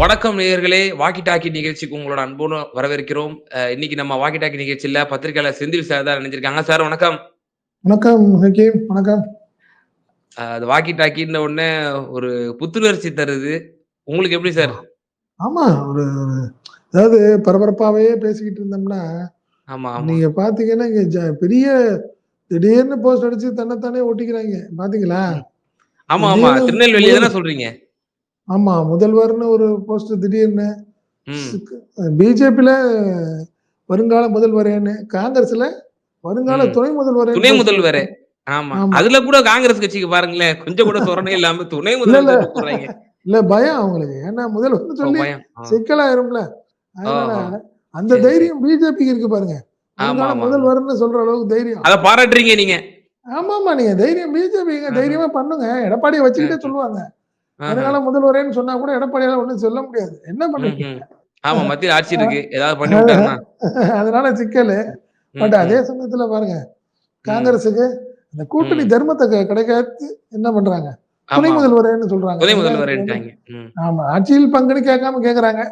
வணக்கம் நேயர்களே walkie talkie நிகழ்ச்சிக்கு உங்களோட அன்போடு வரவேற்கிறோம். இன்னைக்கு நம்ம வாக்கி டாக்கி நிகழ்ச்சியில பத்திரிகையாளர் செந்தில் சார் தான் நினைச்சிருக்காங்க சார் வணக்கம். வணக்கம் வணக்கம். அது வாக்கி டாக்கின்ற உடனே ஒரு புத்துணர்ச்சி தருது. உங்களுக்கு எப்படி சார்? ஆமா ஒரு அதாவது பரபரப்பாவே பேசிக்கிட்டு இருந்தோம்னா ஆமா நீங்க பாத்தீங்கன்னா இங்க பெரிய திடீர்னு போஸ்ட் அடிச்சு தன்னைத்தானே ஒட்டிக்கிறாங்க. பாத்தீங்களா? ஆமா ஆமா. திருநெல்வேலி தானே சொல்றீங்க? ஆமா முதல்வர்னு ஒரு போஸ்ட் திடீர்னு பிஜேபியில வருங்கால முதல்வரேன்னு காங்கிரஸ்ல வருங்கால. துணை முதல்வரே துணை முதல்வரே. ஆமா. ஆமா. அதுல கூட காங்கிரஸ் கட்சிக்கு பாருங்களேன் கொஞ்சம் கூட சொரணை இல்லாம துணை முதல்வர் இல்ல. பயம் அவங்களுக்கு. ஏன்னா முதல்வர் சொல்லி. சிக்கலாயிரும்ல. அதனால. அந்த தைரியம் பிஜேபிக்கு இருக்கு பாருங்க. ஆமா ஆமா. முதல்வர்னு சொல்ற அளவுக்கு தைரியம். அத பாராட்டுறீங்க நீங்க. ஆமாமா நீங்க தைரியம் ஆஹா. தைரியமா பண்ணுங்க. எடப்பாடியை வச்சுக்கிட்டே சொல்லுவாங்க. வருங்கால முதல்வரேன்னு சொன்னா கூட எடப்பாடியால ஒண்ணும் சொல்ல முடியாது. என்ன ம். ஆமா மத்தியில் ஆட்சி இருக்கு. ஏதாவது பண்ணி அதனால சிக்கல். பட். அதே சமயத்துல பாருங்க காங்கிரஸுக்கு இந்த கூட்டணி. தர்மத்தை கிடைக்காது என்ன பண்றாங்க? துணை முதல்வரேன்னு சொல்றாங்க. ஆமா ஆட்சியில் பங்குன்னு கேட்காம கேக்குறாங்க.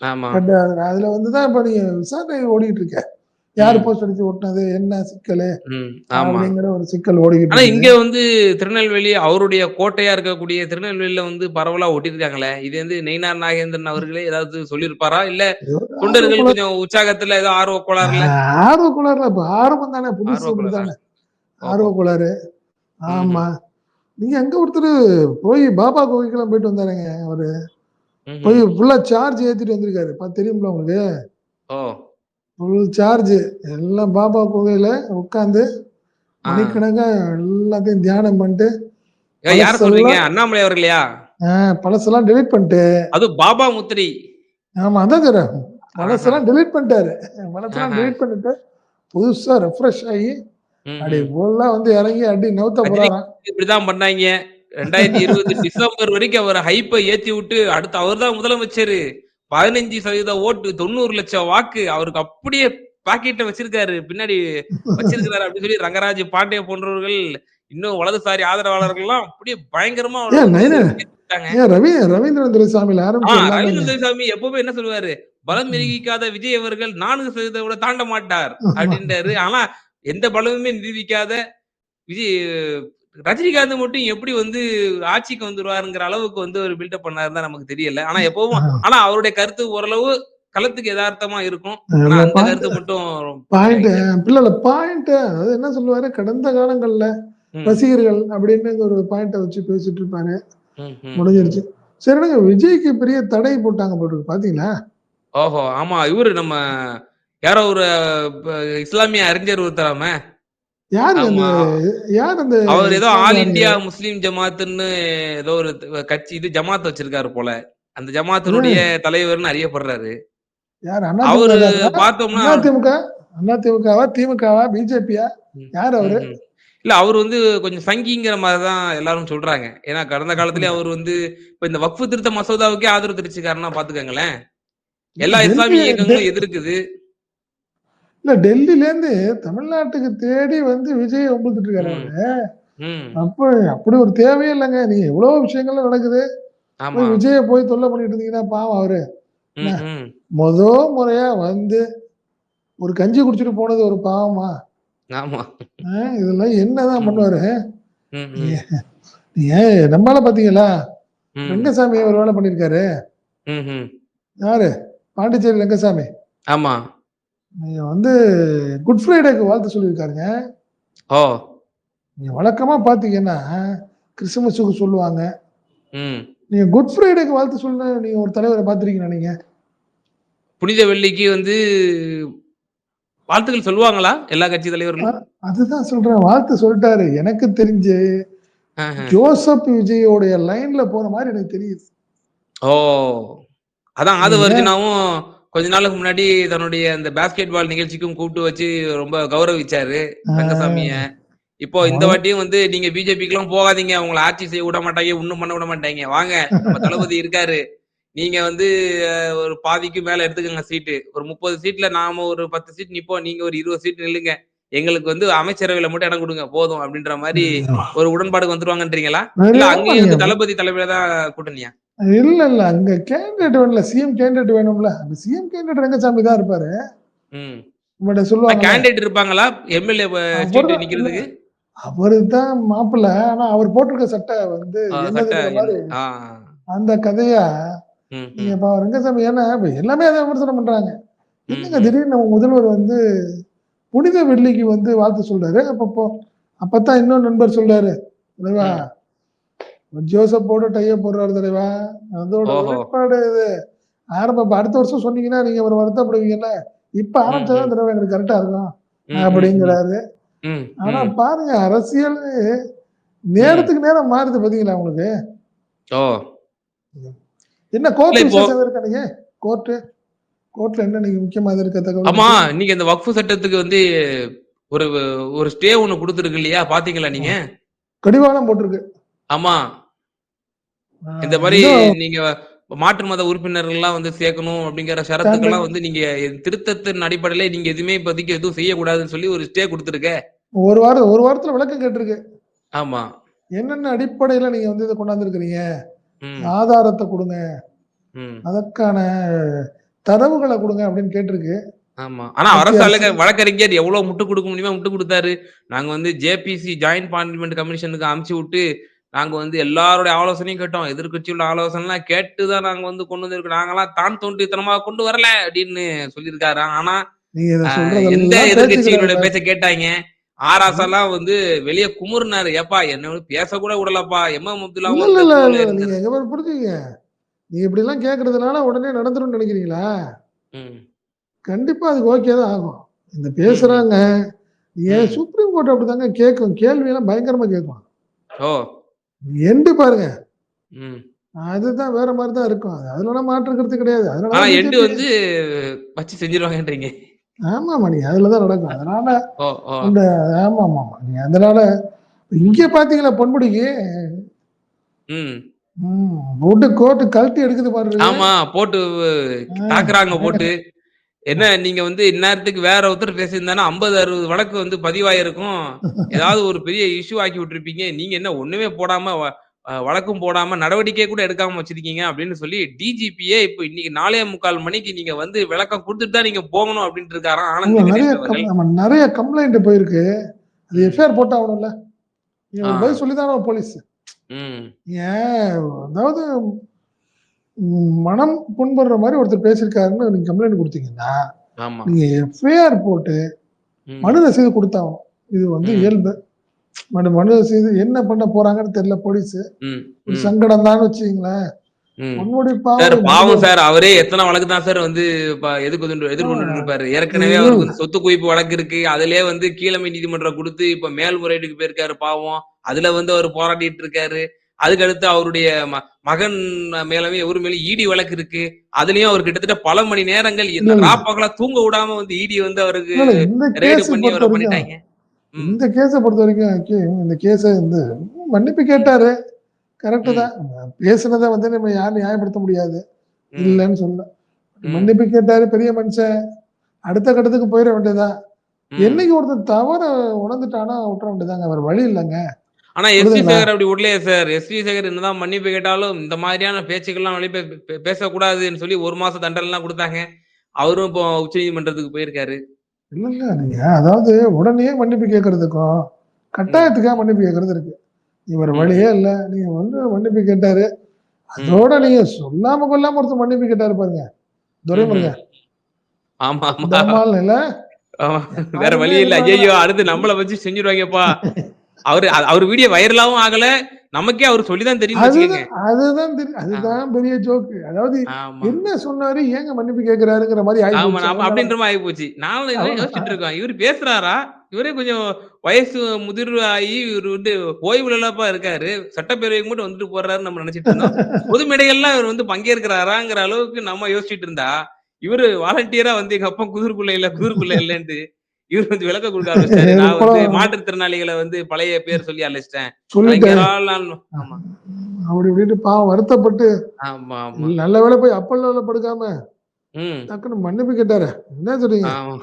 ஆமா. பட் அதுல வந்துதான் இப்ப நீங்க விசாரணை ஓடிட்டு இருக்க. யாரு. போஸ்ட் அடிச்சு ஓட்டுனது? என்ன சிக்கல்? அப்படிங்கிற ஒரு சிக்கல் ஓடிக்கிட்டு ஆனா இங்க வந்து திருநெல்வேலி அவருடைய கோட்டையா இருக்கக்கூடிய திருநெல்வேலியில வந்து பரவலா ஒட்டிருக்காங்களே. இது வந்து நெய்னார் நாகேந்திரன் அவர்களே ஏதாவது சொல்லியிருப்பாரா? இல்ல தொண்டர்கள் கொஞ்சம் உற்சாகத்துல ஏதோ ஆர்வ கோளாறுல? ஆர்வ கோளாறுல இப்ப ஆர்வம் தானே புதுசு. தானே. ஆர்வ கோளாறு. ஆமா. நீங்க அங்க ஒருத்தர் போய் பாபா கோவிலுக்கெல்லாம் போயிட்டு வந்தாருங்க அவரு. போய் ஃபுல்லா சார்ஜ் ஏத்திட்டு வந்திருக்காரு. பா தெரியுங்களா உங்களுக்கு? ஃபுல் சார்ஜ் எல்லாம் பாபா கோவில உட்காந்து. மணிக்கணக்கா எல்லாத்தையும் தியானம் பண்ணிட்டு யார சொல்றீங்க? அண்ணாமலை அவர்களையா பழசெல்லாம் டெலீட் பண்ணிட்டு. அது பாபா முத்திரி. ஆமா அதான் சொல்றேன். பழசெல்லாம் டெலீட் பண்ணிட்டாரு. பழசெல்லாம் ஆஹா. டெலீட் பண்ணிட்டு புதுசா ரெஃப்ரெஷ் ஆகி. அப்படி ஃபுல்லா வந்து இறங்கி அடி நவுத்த போறாராம். இப்படிதான் பண்ணாங்க. ரெண்டாயிரத்தி இருபது டிசம்பர் வரைக்கும் அவர் ஹைப்பை ஏத்தி விட்டு அடுத்து அவர்தான் முதலமைச்சர். பதினஞ்சு சதவீத ஓட்டு தொண்ணூறு லட்சம் வாக்கு அவருக்கு அப்படியே பாக்கெட்ட வச்சிருக்காரு. பின்னாடி வச்சிருக்கிறாரு அப்படின்னு சொல்லி ரங்கராஜ் பாண்டிய போன்றவர்கள் இன்னும் வலதுசாரி ஆதரவாளர்கள் எல்லாம் அப்படியே பயங்கரமா ரவீந்திரன் துரைசாமியில ஆ, ஆரம்பிச்சு எல்லாமே ரவீந்திர துரைசாமி எப்பவுமே என்ன சொல்லுவாரு? பலம் நிரூபிக்காத விஜய் அவர்கள் நான்கு சதவீதம் கூட தாண்ட மாட்டார் அப்படின்றாரு. ஆனா எந்த பலமுமே நிரூபிக்காத விஜய் ரஜினிகாந்த் மட்டும் எப்படி வந்து ஆட்சிக்கு வந்துருவாருங்கிற அளவுக்கு வந்து ஒரு பில்டப் பண்ணாரு தான் நமக்கு தெரியல. ஆனா எப்பவும் ஆனா அவருடைய கருத்து ஓரளவு களத்துக்கு யதார்த்தமா இருக்கும். ஆனா அந்த கருத்து மட்டும் பாயிண்ட் பிள்ளை பாயிண்ட் அதாவது என்ன சொல்லுவாரு? கடந்த காலங்கள்ல ரசிகர்கள் அப்படின்னு ஒரு பாயிண்ட வச்சு பேசிட்டு இருப்பாரு. முடிஞ்சிருச்சு. சரிங்க விஜய்க்கு பெரிய தடை போட்டாங்க போட்டு பாத்தீங்களா? ஓஹோ ஆமா இவரு நம்ம யாரோ ஒரு இஸ்லாமிய அறிஞர் ஒருத்தராம. யாரு அந்த ஆமா. யார் அந்த அவர் ஏதோ ஆல் இந்தியா முஸ்லீம் ஜமாத்துன்னு ஏதோ ஒரு கட்சி இது ஜமாத் வச்சிருக்காரு போல. அந்த ஜமாத்தினுடைய தலைவர்னு அறியப்படுறாரு. யார் அவரு பார்த்தோம்னா அதிமுக அதிமுகவா திமுகவா பிஜேபியா? யார் அவரு. இல்ல அவர் வந்து கொஞ்சம் சங்கிங்கிற மாதிரிதான் எல்லாரும் சொல்றாங்க. ஏன்னா கடந்த காலத்திலேயே அவர் வந்து இப்ப இந்த வக்ஃபு திருத்த மசோதாவுக்கே ஆதரவு தெரிவிச்சுக்காருன்னா பாத்துக்கங்களேன். எல்லா இஸ்லாமிய இயக்கங்களும் எதிர்க்குது. இல்ல டெல்லில இருந்து தமிழ்நாட்டுக்கு தேடி வந்து விஜய் ஒம்புத்துட்டு இருக்காரு அப்ப அப்படி ஒரு தேவையே இல்லைங்க. நீங்க எவ்வளவு விஷயங்கள்லாம் நடக்குது? விஜய போய் தொல்லை பண்ணிட்டு இருந்தீங்கன்னா பாவம் அவரு. முத முறையா வந்து ஒரு கஞ்சி குடிச்சிட்டு போனது ஒரு பாவமா? இதெல்லாம் என்னதான். பண்ணுவாரு? ஏன் நம்மளால பாத்தீங்களா. ரங்கசாமி ஒரு வேலை பண்ணிருக்காரு. யாரு? பாண்டிச்சேரி ரங்கசாமி. ஆமா. நீங்க வந்து குட் ஃப்ரைடேக்கு வாழ்த்து சொல்லியிருக்காருங்க. ஓ. நீங்க வழக்கமா பாத்தீங்கன்னா கிறிஸ்துமஸுக்கு சொல்லுவாங்க. நீங்க குட் ஃப்ரைடேக்கு வாழ்த்து சொல்ல நீங்க ஒரு தலைவரை பாத்திருக்கீங்களா நீங்க? புனித வெள்ளிக்கு வந்து வாழ்த்துக்கள் சொல்லுவாங்களா? எல்லா கட்சி தலைவர்களும்? அதுதான் சொல்றேன் வாழ்த்து சொல்லிட்டாரு. எனக்கு தெரிஞ்சு. ஜோசப் விஜயோடைய லைன்ல போன மாதிரி எனக்கு தெரியுது. ஓ. அதான் ஆது நீங்க- வர்ஜினாவும் கொஞ்ச நாளுக்கு முன்னாடி தன்னுடைய அந்த பாஸ்கெட் பால் நிகழ்ச்சிக்கும் கூப்பிட்டு வச்சு ரொம்ப கௌரவிச்சாரு ரங்கசாமிய. இப்போ இந்த வாட்டியும் வந்து நீங்க பிஜேபிக்கு எல்லாம் போகாதீங்க உங்களை ஆட்சி செய்ய விட மாட்டாங்க ஒண்ணும் பண்ண விட மாட்டாங்க. வாங்க நம்ம தளபதி இருக்காரு. நீங்க வந்து ஒரு பாதிக்கு மேல எடுத்துக்கோங்க சீட்டு ஒரு முப்பது சீட்ல நாம ஒரு பத்து சீட் நிப்போம் நீங்க ஒரு இருபது சீட் நில்லுங்க. எங்களுக்கு வந்து அமைச்சரவையில மட்டும் இடம் கொடுங்க போதும் அப்படின்ற மாதிரி ஒரு உடன்பாடுக்கு வந்துருவாங்கன்றீங்களா? இல்ல அங்கேயும் வந்து. தளபதி தலைமையில தான் கூட்டணியா? இல்ல இல்ல அங்க கேண்டிடேட் வேணும்ல சிஎம் கேண்டிடேட் வேணும்ல. அந்த சிஎம் கேண்டிடேட் ரங்கசாமி தான் இருப்பாரு. உங்கள்ட்ட சொல்லுவாங்க. கேண்டிடேட் இருப்பாங்களா? எம்எல்ஏ நிக்கிறதுக்கு? அவரு தான் மாப்பிள்ள. ஆனா அவர் போட்டிருக்க சட்டை வந்து அந்த கதையா நீங்க ரங்கசாமி ஏன்னா எல்லாமே அதை விமர்சனம் பண்றாங்க. என்னங்க. திடீர்னு முதல்வர் வந்து புனித வெள்ளிக்கு வந்து வாழ்த்து சொல்றாரு. அப்பப்போ அப்பதான் இன்னொரு நண்பர் சொல்றாரு. தலைவா ஜோசப்போட டைய போடுறாரு தலைவா. அதோட. வெளிப்பாடு இது. ஆரம்ப இப்ப அடுத்த வருஷம் சொன்னீங்கன்னா நீங்க ஒரு வருத்தப்படுவீங்கல்ல இப்ப ஆரம்பிச்சாதான் தலைவா எங்களுக்கு கரெக்டா இருக்கும். அப்படிங்கிறாரு. ஆனா. பாருங்க அரசியல் நேரத்துக்கு நேரம் மாறுது பாத்தீங்களா உங்களுக்கு? என்ன கோர்ட் விசேஷம் இருக்கா நீங்க? கோர்ட்டு? கோர்ட்ல என்ன நீங்க முக்கியமா இருக்க தகவல் ஆமா நீங்க இந்த வக்ஃபு சட்டத்துக்கு வந்து ஒரு ஒரு ஸ்டே ஒண்ணு கொடுத்துருக்கு இல்லையா? பாத்தீங்களா நீங்க? கடிவாளம் போட்டிருக்கு. ஆமா. இந்த மாதிரி நீங்க மாற்று மத உறுப்பினர்கள் எல்லாம் வந்து சேர்க்கணும் அப்படிங்கிற ஷரத்துக்கெல்லாம் வந்து நீங்க திருத்தத்தின் அடிப்படையில நீங்க எதுவுமே இப்போதைக்கு எதுவும் செய்யக்கூடாதுன்னு சொல்லி ஒரு ஸ்டே கொடுத்துருக்க. ஒரு வாரம் ஒரு வாரத்துல விளக்கம் கேட்டிருக்கு. ஆமா. என்னென்ன அடிப்படையில நீங்க வந்து இதை கொண்டாந்துருக்கிறீங்க? ஆதாரத்தை கொடுங்க. அதற்கான தரவுகளை கொடுங்க அப்படின்னு கேட்டிருக்கு. ஆமா. ஆனா அரசு வழக்கறிஞர் எவ்வளவு முட்டு கொடுக்க முடியுமோ முட்டு கொடுத்தாரு. நாங்க வந்து ஜேபிசி ஜாயிண்ட் பார்லிமெண்ட் கமிஷனுக்கு அமுச்சு விட்டு நாங்க வந்து எல்லாருடைய ஆலோசனையும் கேட்டோம். எதிர்கட்சியோட ஆலோசனை எல்லாம் கேட்டுதான் நாங்க வந்து கொண்டு வந்திருக்கோம். நாங்கெல்லாம் தான் தோன்றித்தனமா கொண்டு வரல அப்படின்னு சொல்லியிருக்காரு. ஆனா எந்த பேச்சுக்கிறாங்க. பேச்ச கேட்டாங்க? ஆராசெல்லாம் வந்து வெளியே குமுறுனாரு. ஏப்பா என்ன பேச கூட விடலப்பா. அப்துல்லா நீங்க எங்க பேர் புரிஞ்சுங்க நீங்க இப்படி எல்லாம் கேக்குறதுனால உடனே நடந்துரும்னு நினைக்கிறீங்களா? கண்டிப்பா அதுக்கு ஓகே தான் ஆகும். இந்த பேசுறாங்க. ஏன். சுப்ரீம் கோர்ட் அப்படிதாங்க கேட்கும் கேள்வி எல்லாம் பயங்கரமா கேட்கும். எண்டு பாருங்க. அதுதான் வேற மாதிரி தான் இருக்கும். அது அதுல மாற்றுக்கிறது கிடையாது. அதனால எண்டு வந்து வச்சு செஞ்சிருவாங்கன்றீங்க. ஆமா மணி அதுலதான் நடக்கும். அதனால அந்த ஆமா ஆமா நீங்க அதனால இங்க பாத்தீங்களா பொன்முடிக்கு? போட்டு கோட்டு கழட்டி எடுக்குது பாருங்க. ஆமா போட்டு தாக்குறாங்க போட்டு. என்ன நீங்க வந்து இந்நேரத்துக்கு வேற ஒருத்தர் பேசியிருந்தானா ஐம்பது அறுபது வழக்கு வந்து பதிவாயிருக்கும். ஏதாவது ஒரு பெரிய இஷ்யூ ஆக்கி விட்டுருப்பீங்க. நீங்க என்ன ஒண்ணுமே போடாம வழக்கும் போடாம நடவடிக்கை கூட எடுக்காம வச்சிருக்கீங்க அப்படின்னு சொல்லி டிஜிபியே இப்போ இன்னைக்கு நாலே முக்கால் மணிக்கு நீங்க வந்து விளக்கம் கொடுத்துட்டு தான் நீங்க போகணும் அப்படின்ட்டு இருக்காராம் ஆனந்த் நிறைய கம்ப்ளைண்ட் போயிருக்கு. அது. எஃப்ஐஆர் போட்டாகணும்ல. நீங்க ஒரு ஆ. பதில் சொல்லிதான் போலீஸ் ஏன்? அதாவது மனம் புண்படுற மாதிரி ஒருத்தர் பேசியிருக்காருன்னு நீங்க கம்ப்ளைண்ட் கொடுத்தீங்கன்னா நீங்க எஃப்ஐஆர் போட்டு. மனு ரசீது கொடுத்தாகணும். இது வந்து. இயல்பு. மனு மனு ரசீது என்ன பண்ண போறாங்கன்னு தெரியல போலீஸ். சங்கடம் தான் சார் பாவம் பாவம் சார் அவரே எத்தனை வழக்கு தான் சார் வந்து ப- எதிர்கொண்டு எதிர்கொண்டு இருப்பாரு. ஏற்கனவே அவருக்கு வந்து சொத்து குவிப்பு வழக்கு இருக்கு. அதுலயே வந்து கீழமை நீதிமன்றம் கொடுத்து இப்ப மேல்முறையீட்டுக்கு போயிருக்காரு பாவம். அதுல வந்து அவர் போராடிட்டு இருக்காரு. அதுக்கடுத்து அவருடைய மகன் மேலவே இவர் மேல ஈடி வழக்கு இருக்கு. அதுலயும் அவர் கிட்டத்தட்ட பல மணி நேரங்கள் இந்த. ராப்பகலா தூங்க விடாம வந்து ஈடி வந்து அவருக்கு ரெய்டு பண்ணி அவரை பண்ணிட்டாங்க. இந்த கேஸை பொறுத்த வரைக்கும் இந்த கேஸை வந்து மன்னிப்பு கேட்டாரு. கரெக்டு. தான். பேசுனதை வந்து நம்ம யாரும் நியாயப்படுத்த முடியாது. இல்லைன்னு சொல்ல. மன்னிப்பு கேட்டாரு பெரிய மனுஷன். அடுத்த கட்டத்துக்கு போயிட வேண்டியதுதான். ம். என்னைக்கு ஒருத்தன் தவற உணர்ந்துட்டானா விட்டுற வேண்டியதாங்க அவர் வழி இல்லைங்க. ஆனா எஸ் வி? சேகர் அப்படி விடலையே சார். எஸ் வி சேகர் என்னதான் மன்னிப்பு கேட்டாலும் இந்த மாதிரியான பேச்சுக்கள்லாம் வெளியே பே- பே- பேசக்கூடாதுன்னு சொல்லி ஒரு மாசம் தண்டனை எல்லாம் கொடுத்தாங்க. அவரும் இப்போ உச்ச நீதிமன்றத்துக்கு போயிருக்காரு. இல்லைங்க. நீங்க அதாவது உடனே மன்னிப்பு கேட்கறதுக்கும் கட்டாயத்துக்காக மன்னிப்பு கேட்கறது இருக்கு. இவர். வழியே இல்லை. நீங்க வந்து மன்னிப்பு கேட்டாரு. அதோட நீங்க சொல்லாம கொல்லாம ஒருத்தர் மன்னிப்பு கேட்டாரு பாருங்க. துரைமுருங்க. வேற வழி இல்ல. ஐயோ அடுத்து நம்மள வச்சு செஞ்சிருவாங்கப்பா. அவரு அவர் வீடியோ வைரலாவும் ஆகல. நமக்கே அவர் சொல்லிதான் தெரியும் அதுதான் அதுதான் பெரிய ஜோக்கு. அதாவது என்ன சொன்னாரு ஏங்க மன்னிப்பு கேட்கிறாருங்கிற மாதிரி அப்படின்ற மாதிரி ஆகி போச்சு நானும் யோசிச்சுட்டு இருக்கோம் இவர் பேசுறாரா? இவரே கொஞ்சம் வயசு முதிர்வு ஆகி இவர் வந்து இல்லப்பா இருக்காரு. சட்டப்பேரவைக்கு மட்டும் வந்துட்டு போறாரு நம்ம நினைச்சிட்டு இருந்தோம். பொது மேடைகள்லாம் இவர் வந்து பங்கேற்கிறாராங்கிற அளவுக்கு நம்ம யோசிச்சுட்டு இருந்தா இவரு வாலண்டியரா வந்து எங்க அப்பா குதிர்குள்ள இல்ல குதிர்குள்ள இல்லன்ட்டு இவர் வந்து விளக்க கொடுக்க ஆரம்பிச்சிட்டாரு நான் வந்து மாற்றுத்திறனாளிகளை வந்து பழைய பேர் சொல்லி அழைச்சிட்டேன் ஆமா அப்படி இப்படின்னு பாவம் வருத்தப்பட்டு ஆமா ஆமா நல்ல வேலை போய் அப்பல்ல படுக்காம டக்குன்னு மன்னிப்பு கேட்டாரு என்ன சொல்றீங்க ஆமா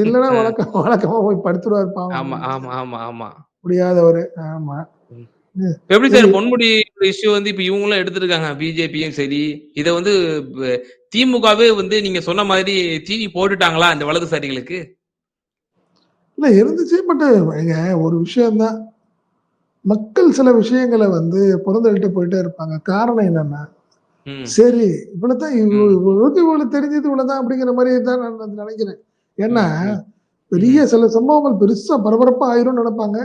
இல்லைன்னா வழக்கம் வழக்கமா போய் படுத்துருவாரு ஆமா பாவம் ஆமா ஆமா ஆமா முடியாதவரு ஆமா ம். ம். இப்ப எப்படி சார். பொன்முடி இஷ்யூ வந்து இப்ப இவங்களும் எடுத்திருக்காங்க. பிஜேபியும் சரி. இத வந்து திமுகவே வந்து நீங்க சொன்ன மாதிரி தீனி போட்டுட்டாங்களா இந்த வலதுசாரிகளுக்கு? இல்ல இருந்துச்சு. பட் ஏங்க ஒரு விஷயம் தான். மக்கள் சில விஷயங்கள வந்து புறந்தள்ளிட்டு போயிட்டே இருப்பாங்க. காரணம் என்னன்னா. சரி இவ்வளவுதான் இவ் ம். இவளுக்கு இவ்வளவு தெரிஞ்சது இவ்வளவுதான் அப்படிங்கிற மாரி தான் நான் நான் நினைக்கிறேன். ஏன்னா. பெரிய. சில சம்பவங்கள் பெருசா பரபரப்பா ஆயிரும்னு நினைப்பாங்க.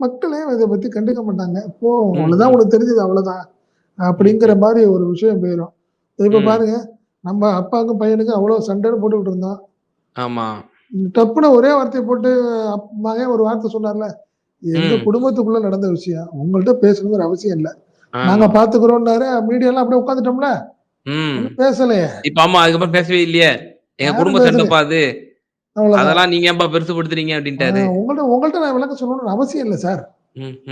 மக்களே இத பத்தி கண்டுக்க மாட்டாங்க. போ ம், அவ்வளவுதான். உனக்கு தெரிஞ்சது அவ்வளவுதான். அப்படிங்கிற ம். மாரி ஒரு விஷயம் போயிரும். இப்ப. பாருங்க, நம்ம அப்பாவுக்கும் பையனுக்கும் அவ்வளவு சண்டைன்னு போட்டுக்கிட்டு இருந்தோம். ஆமா. டப்புன்னு ஒரே வார்த்தைய போட்டு மகன் ஒரு வார்த்தை சொன்னார்ல. எங்க. குடும்பத்துக்குள்ள நடந்த விஷயம். உங்கள்ட்ட பேசணுங்கிற அவசியம் இல்ல. நாங்க பார்த்துக்கிறோம்னாரு. மீடியாலாம் அப்படியே உட்கார்ந்துட்டோம்ல. ம். ஒண்ணும் பேசலையே. இப்ப ஆமா அதுக்கப்புறம் பேசவே இல்லையே. எங்க குடும்ப. சண்டைப்பா அது. அதெல்லாம் நீங்க ஏன்பா பெருசுபடுத்துறீங்க அப்படின்ட்டாரு. உங்கள்ட்ட உங்கள்ட்ட நான் விளக்கம் சொல்லணும்னு அவசியம் இல்ல சார்.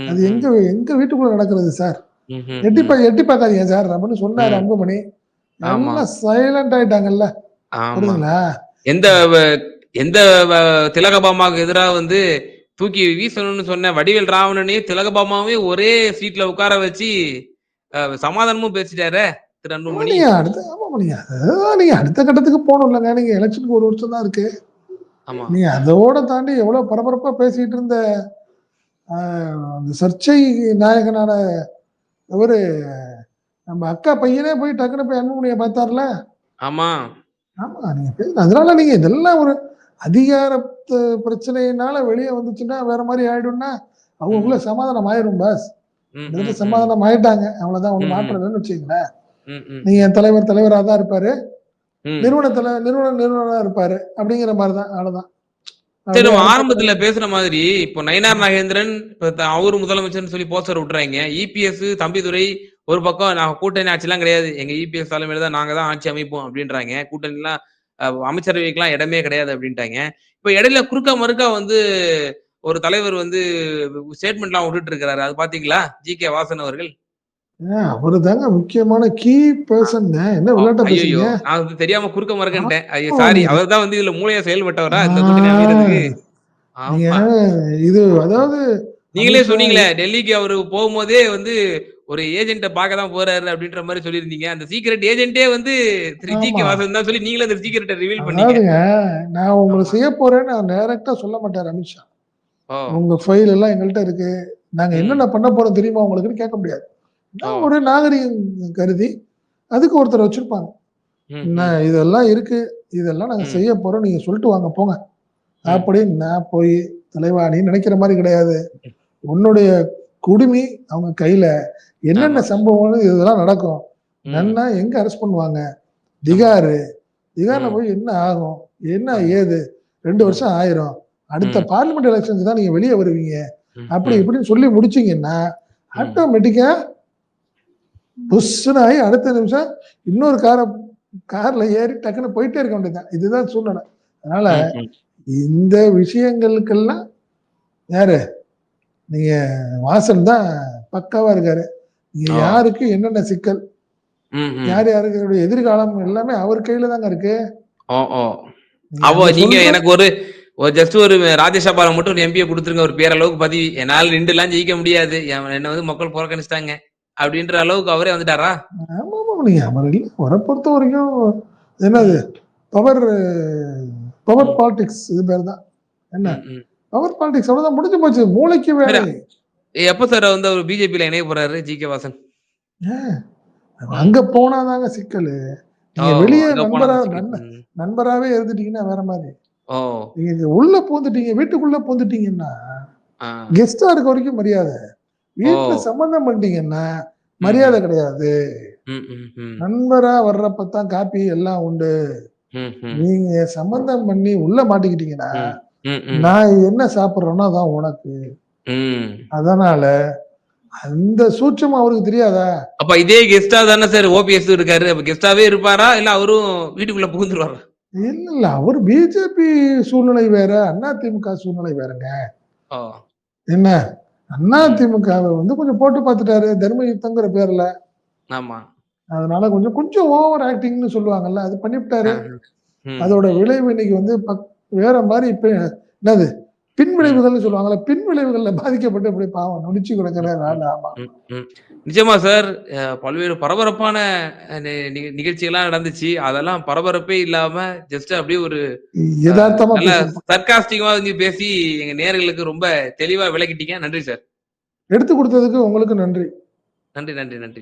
அது. எங்க எங்க வீட்டுக்குள்ள நடக்கிறது சார். எட்டி எட்டி பார்க்காதீங்க சார் அப்படின்னு சொன்னாரு. அன்புமணி. எல்லாம் சைலண்ட் ஆயிட்டாங்கல்ல. புரியுதுங்களா? எந்த எந்த திலகபாமாவுக்கு எதிரா வந்து தூக்கி வீசணும்னு சொன்ன வடிவேல் ராவணனையும், திலகபாமாவையும் ஒரே சீட்ல உட்கார வச்சு சமாதானமும் பேசிட்டாரே திரு ஆமா அன்புமணி. அடுத்த ஆமாமா நீங்க நீங்க அடுத்த கட்டத்துக்கு போணும்லங்க. நீங்க எலக்ஷனுக்கு 1 வருஷம் தான் இருக்கு. ஆமா. நீங்க அதோட தாண்டி எவ்வளவு பரபரப்பா பேசிட்டு இருந்த அந்த சர்ச்சை நாயகனான இவரு நம்ம அக்கா பையனே போய் டக்குனு போய் அன்புமணிய பார்த்தார்ல. ஆமா. ஆமா. நீங்க. அதனால நீங்க இதெல்லாம் ஒரு அதிகாரத்து பிரச்சனையினால வெளிய வந்துச்சுன்னா வேற மாரி ஆயிடும்னா, அவங்களுக்குள்ள. சமாதானம் ஆயிரும் பாஸ். சமாதானம் ஆயிட்டாங்க. அவ்வளவுதான் ஒண்ணும் ம், மாற்றம். இல்லன்னு வச்சுக்கங்களேன். நீங்க தலைவர் தலைவரா தான் இருப்பாரு. ம். நிறுவனத்துல நிறுவனம் நிறுவனரா இருப்பாரு. அப்படிங்கிற மாரி தான். அவ்வளவுதான். சரி ஆரம்பத்துல பேசுன மாதிரி, இப்போ நயினார் நாகேந்திரன் இப்ப அவரு முதலமைச்சர்ன்னு சொல்லி போஸ்டர் விட்டுறாய்ங்க. இபிஎஸ், தம்பிதுரை ஒரு பக்கம் நான் கூட்டணி ஆட்சிலாம் கிடையாது. எங்க இபிஎஸ் தலைமையில தான் நாங்க தான் ஆட்சி அமைப்போம் அப்படின்றாய்ங்க. கூட்டணிலாம் அ அமைச்சரவைக்குலாம் இடமே கிடையாது அப்படின்ட்டாய்ங்க. இப்ப இடையில குறுக்கா மறுக்கா வந்து ஒரு தலைவர் வந்து ஸ்டேட்மெண்ட்லாம் விட்டுட்டு இருக்கிறாரு. அது பார்த்தீங்களா? ஜி.கே. வாசன் அவர்கள். அவரு தாங்க முக்கியமான கீ பெர்சன்ங்க. என்ன விளையாட்டா! பேசுறீங்க? நான் தெரியாம குறுக்க மறுக்கன்ட்டேன். ஐயோ! சாரி. அவர் தான் வந்து இதுல மூளையா செயல்பட்டவரா? இந்த. இது அதாவது நீங்களே சொன்னீங்களே, டெல்லிக்கு அவரு போகும்போதே வந்து ஒரு ஏஜென்ட்ட பார்க்க தான் போறாரு அப்படின்ற மாரி சொல்லியிருந்தீங்க. அந்த சீக்ரெட் ஏஜென்ட்டே வந்து திரு. ஆமா. வாசன் தான் சொல்லி நீங்களும் அந்த சீக்ரெட்ட ரிவீல் பண்ணீங்க. நான் உங்கள ஆமா. செய்ய போறேன்னு நான் டைரக்ட்டா சொல்ல மாட்டாரு அமித்ஷா. உங்க ஃபைல் எல்லாம் எங்கள்ட்ட இருக்கு. நாங்க. என்னென்ன பண்ண போறோம் தெரியுமா உங்களுக்குன்னு கேட்க முடியாது. நான் ஒரு நாகரீகம் கருதி, அதுக்கு ஒருத்தர வச்சிருப்பாங்க. இதெல்லாம் இருக்கு. இதெல்லாம் நாங்க. செய்ய போறோம். நீங்க சொல்லிட்டு வாங்க போங்க. அப்படின்னு நான் போய் தலைவா நீ நினைக்கிற மாரி கிடையாது. உன்னுடைய குடுமி அவங்க கையில என்னென்ன. சம்பவம் இதெல்லாம் நடக்கும். நன்னா எங்க அரெஸ்ட் பண்ணுவாங்க? திகாரு. திகார்ல. போய் என்ன ஆகும்? என்ன. ஏது? 2 ம். வருஷம் ஆயிரும். அடுத்த. பார்லிமெண்ட் எலக்ஷன்ஸ் தான் நீங்க வெளிய வருவீங்க. அப்படி. இப்படின்னு சொல்லி முடிச்சீங்கன்னா. ஆட்டோமேட்டிக்கா புஸ்ஸுன்னு ஆயி அடுத்த நிமிஷம் இன்னொரு கார கார்ல ஏறி டக்குன்னு போயிட்டே இருக்க வேண்டியதுதான். இதுதான் சூழ்நிலை. அதனால. இந்த விஷயங்களுக்கெல்லாம் யாரு? நீங்க வாசன் தான் பக்காவா இருக்காரு. யாருக்கு என்னென்ன சிக்கல்? யார் யாருடைய எதிர்காலம் எல்லாமே அவர் கையில தாங்க இருக்கு. நீங்க எனக்கு ஒரு ஒரு ஜஸ்ட் ஒரு ராஜ்யசபால மட்டும் ஒரு எம்பிய குடுத்துருங்க. ஒரு பேரளவுக்கு பதவி. என்னால நின்டுலாம் ஜெயிக்க முடியாது. என் என்ன வந்து மக்கள் புறக்கணிச்சுட்டாங்க. அப்படின்ற அளவுக்கு அவரே வந்துட்டாரா? ஆமாமா. நீங்க அவர் இல்ல அவர பொறுத்த வரைக்கும் என்னது. Power power. பாலிடிக்ஸ் இது பேர் தான். என்ன? பவர் பாலிடிக்ஸ் அவ்வளவுதான் முடிஞ்சு போச்சு. மூளைக்கு. வேலை. எப்ப சார் வந்து அவரு பிஜேபில இணைய போறாரு? G K. வாசன். ஏன்? ம். அங்க போனா தாங்க சிக்கலு. நீங்க வெளிய நண்பரா. நண்பராவே இருந்துட்டீங்கன்னா வேற. ஓ! நீங்க உள்ள பூந்துட்டீங்க, வீட்டுக்குள்ள பூந்துட்டீங்கன்னா, ஆ. கெஸ்ட்டா இருக்க வரைக்கும் மரியாதை. வீட்ல ஓ! சம்பந்தம் பண்ணிட்டீங்கன்னா, மரியாதை. கிடையாது. நண்பரா வர்றப்ப தான் காப்பி எல்லாம் உண்டு. நீங்க சம்பந்தம் பண்ணி உள்ள மாட்டிக்கிட்டீங்கன்னா. நான் என்ன சாப்பிடுறேனோ அதான் உனக்கு. அதனால அந்த சூட்சமம் அவருக்கு தெரியாதா? அப்ப இதே கெஸ்ட்டா தானே சார் ஓபிஎஸ் இருக்காரு. அப்ப கெஸ்ட்டாவே இருப்பாரா? இல்ல அவரும் வீட்டுக்குள்ள புகுந்துருவாரா? இல்ல, இல்ல. அவரு பிஜேபி சூழ்நிலை வேற, அதிமுக சூழ்நிலை வேறங்க. என்ன? ம். அதிமுகவ வந்து கொஞ்சம் போட்டு பார்த்துட்டாரு. தர்ம யுத்தங்கிற பேர்ல. ஆமா. அதனால கொஞ்சம் கொஞ்சம் ஓவர் ஆக்டிங்ன்னு சொல்லுவாங்கல்ல. அது. ம். அதோட விளைவு இன்னைக்கு வந்து வேற மாரி இப்ப என்னது? பின்விளைவுகள்னு சொல்லுவாங்கல்ல பின்விளைவுகள்ல பாதிக்கப்பட்டு இப்படி பாவம் நொடிச்சு கிடக்குறாரு ஆளு ஆமா ம், ம். நிச்சயமா சார். பல்வேறு பரபரப்பான நிகழ்ச்சிகள்லாம் நடந்துச்சு. அதெல்லாம் பரபரப்பே இல்லாம ஜஸ்ட் அப்படியே ஒரு யதார்த்தமா சர்க்காஸ்டிக்கா வந்து பேசி எங்க நேயர்களுக்கு ரொம்ப தெளிவா விளக்கிட்டீங்க. நன்றி சார். எடுத்து கொடுத்ததுக்கு உங்களுக்கு நன்றி நன்றி, நன்றி, நன்றி.